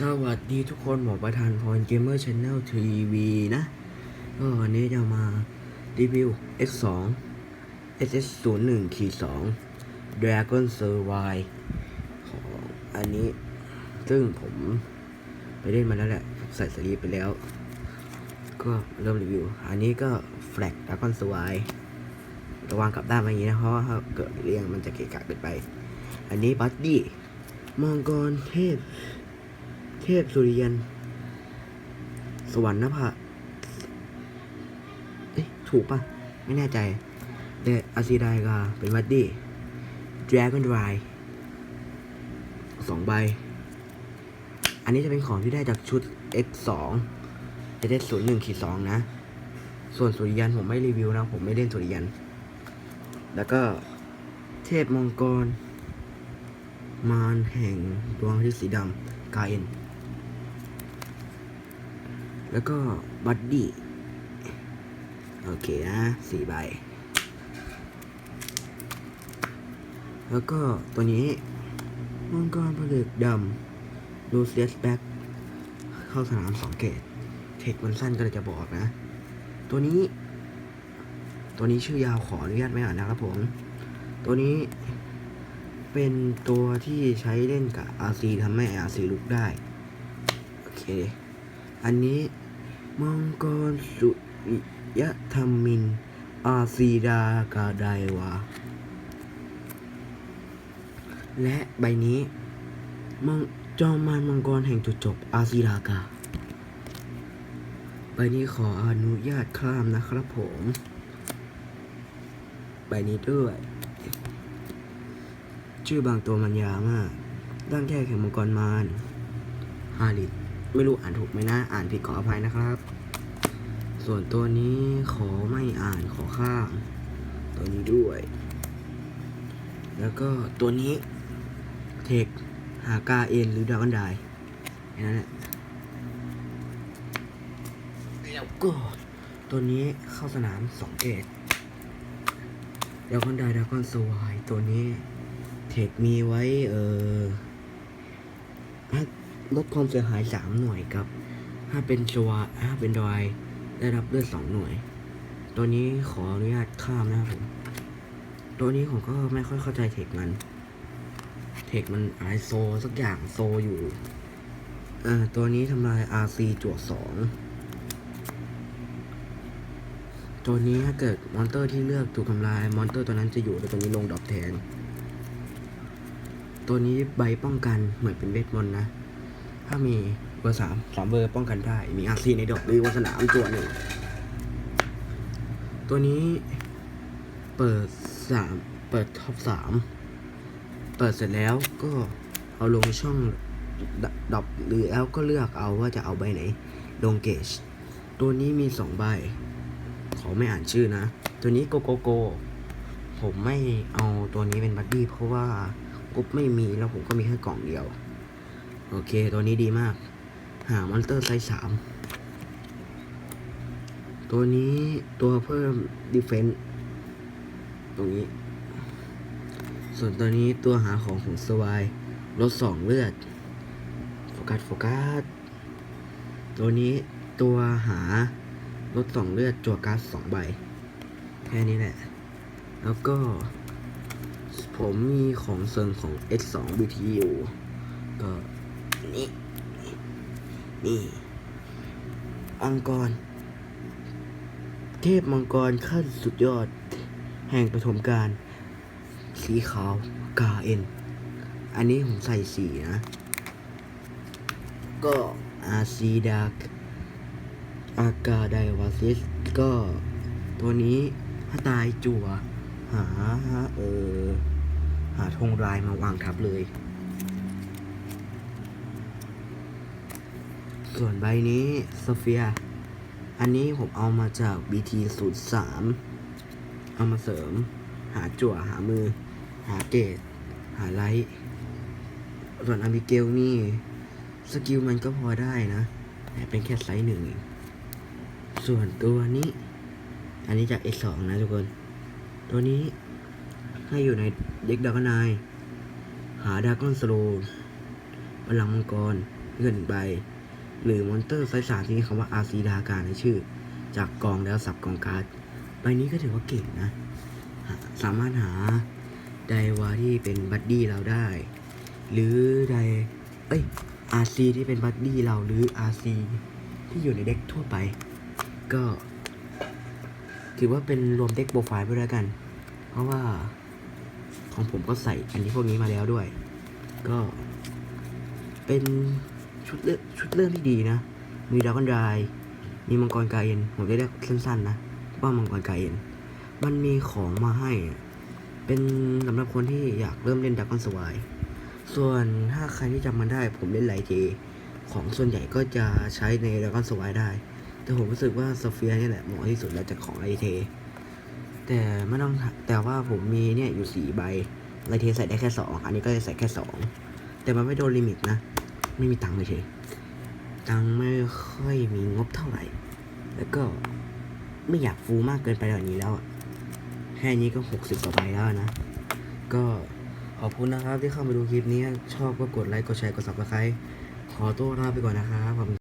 สวัสดีทุกคนหมอประธานพรเกมเมอร์ช n แนลทีวีนะก็วันนี้จะมารีวิว X2 SS01 ขี2 Dragon Survive ของอันนี้ ซึ่งผมไปเล่นมาแล้วแหละ ใส่สลีปไปแล้ว ก็เริ่มรีวิว อันนี้ก็ Flag Dragon Survive ระวังกลับด้านมาอย่างนี้นะ เพราะว่าถ้าเกิดเรียงมันจะเกะกะเกินไป อันนี้บัดดี้มังกรเทพ เทพสุริยัน สวรรค์นภาเอ๊ะถูกปะไม่แน่ใจเดอาซิไดกาเป็นวัดดี้ดราก้อนไรสองใบ อันนี้จะเป็นของที่ได้จากชุด X2 SS 0 1 ขีด2นะ ส่วนสุริยันผมไม่รีวิวนะ ผมไม่เล่นสุริยัน แล้วก็เทพมังกร มารแห่งดวงอาทิตย์สีดำกาเอ็น แล้วก็บัดดี้โอเคนะสี่ใบ แล้วก็ตัวนี้มังกรผลึกดำลูเซียสแบ็กเข้าสนามสองเกตเทคมันสั้นก็เลยจะบอกนะ ตัวนี้ ตัวนี้ชื่อยาวขออนุญาตไม่อ่านนะครับผม ตัวนี้เป็นตัวที่ใช้เล่นกับ RC ทำให้ RC ลุกได้ โอเค อันนี้ มังกรสุริยธรรมิน อาซีดากาไดวา และใบนี้มังจอมมารมังกรแห่งจุดจบ อาซีดากา ใบนี้ขออนุญาตข้ามนะครับผม ใบนี้ด้วย ชื่อบางตัวมันยาวมากร่างแค่แข่งมังกรมารฮาริต ไม่รู้อ่านถูกไหมนะ อ่านผิดขออภัยนะครับ ส่วนตัวนี้ขอไม่อ่านขอข้ามตัวนี้ด้วย แล้วก็ตัวนี้เทคหากาเอ็นหรือดาวันไดแค่นั้นแหละแล้วก็ตัวนี้เข้าสนามสองเกตดาวันไดดากอนสวายตัวนี้ เทคมีไว้ เออ ลดความเสียหายสามหน่วยกับถ้าเป็นชวาถ้าเป็นดอยได้รับเลือดสองหน่วย ตัวนี้ขออนุญาตข้ามนะครับผมตัวนี้ผมก็ไม่ค่อยเข้าใจเทคมัน เทคมันอะไรโซสักอย่างโซอยู่ อ่า ตัวนี้ทำลาย RC จวดสอง ตัวนี้ถ้าเกิดมอนเตอร์ที่เลือกถูกทำลาย มอนเตอร์ตัวนั้นจะอยู่แต่ตัวนี้ลงดรอปแทน ตัวนี้ใบป้องกันเหมือนเป็นเวทมนต์นะ ถ้ามีเบอร์สามสามเบอร์ป้องกันได้ มีอาซีในดอกหรือวัสนามตัวหนึ่ง ตัวนี้เปิดสามเปิดท็อปสามเปิดเสร็จแล้วก็เอาลงช่องดดอกหรือแล้วก็เลือกเอาว่าจะเอาใบไหน ลงเกจ ตัวนี้มีสองใบ ขอไม่อ่านชื่อนะ ตัวนี้โกโกโก ผมไม่เอาตัวนี้เป็นบัดดี้เพราะว่ากุ๊บไม่มีแล้วผมก็มีแค่กล่องเดียว โอเค ตัวนี้ดีมาก หามอนเตอร์ไซส์สามตัวนี้ตัวเพิ่มดีเฟน s ์ตรงนี้ ส่วนตัวนี้ตัวหาของของสวายลดสองเลือด โฟกัส โฟกัส ตัวนี้ตัวหาลดสองเลือดจั่วการ์ดสองใบ แค่นี้แหละ แล้วก็ ผมมีของเซิร์งของ X2 BT อยู่ ก็ นี่ นี่ อังกร เทพมังกรขั้นสุดยอด แห่งปฐมการ สีขาวกาเอ็น อันนี้ผมใส่สีนะ ก็อาซีดากอากาไดวาซิส ก็ตัวนี้ถ้าตายจั่วหา เออ หาธงรายมาวางทับเลย ส่วนใบนี้โซเฟีย อันนี้ผมเอามาจาก BT 0 3 เอามาเสริม หาจั่วหามือ หาเกตหาไลท์ส่วนอาบิเกลนี่ สกิลมันก็พอได้นะ แต่เป็นแค่ไซส์หนึ่ง ส่วนตัวนี้ อันนี้จาก S2 นะทุกคน ตัวนี้ถ้อยู่ในเด็กดากนาย หาดากอนสโลพลังมังกรเงินใบ หรือมอนเตอร์ไซส์สามที่มีคำว่า RC ดาการในชื่อ จากกองแล้วสับกองการ์ดใบนี้ก็ถือว่าเก่งนะ สามารถหาไดวาที่เป็นบัดดี้เราได้ หรือไดเอ้ย RC ที่เป็นบัดดี้เราหรือ RC ที่อยู่ในเด็กทั่วไป ก็ ถือว่าเป็นรวมเด็กโปรไฟล์ไปด้วกัน เพราะว่าของผมก็ใส่อันนี้พวกนี้มาแล้วด้วย ก็เป็น ชุดเลือกชุดเริ่มที่ดีนะ มีดราก้อนไดมีมังกรกาเอ็น ผมจะเรียกสั้นๆนะว่ามังกรกาเอ็น มันมีของมาให้ เป็นสำหรับคนที่อยากเริ่มเล่นดราก้อนสวายส่วนถ้าใครที่จำมันได้ ผมเล่นไลเจ ของส่วนใหญ่ก็จะใช้ในดราก้อนสวายได้ แต่ผมรู้สึกว่าโซเฟียนี่แหละเหมาะที่สุดแล้วจากของไอเท แต่ไม่ต้องแต่ว่าผมมีเนี่ยอยู่สี่ใบไลเทใส่ได้แค่สองอันนี้ก็จะใส่แค่สองแต่มันไม่โดนลิมิตนะ ไม่มีตังค์เลยเฉยตังค์ไม่ค่อยมีงบเท่าไหร่ แล้วก็ไม่อยากฟูมากเกินไปแบบนี้แล้วแค่นี้ก็หกสิบกว่าใบแล้วนะ ก็ขอบคุณนะครับที่เข้ามาดูคลิปนี้ ชอบก็กดไลค์ กดแชร์ กด subscribe ขอตัวลาไปก่อนนะครับขอบคุณ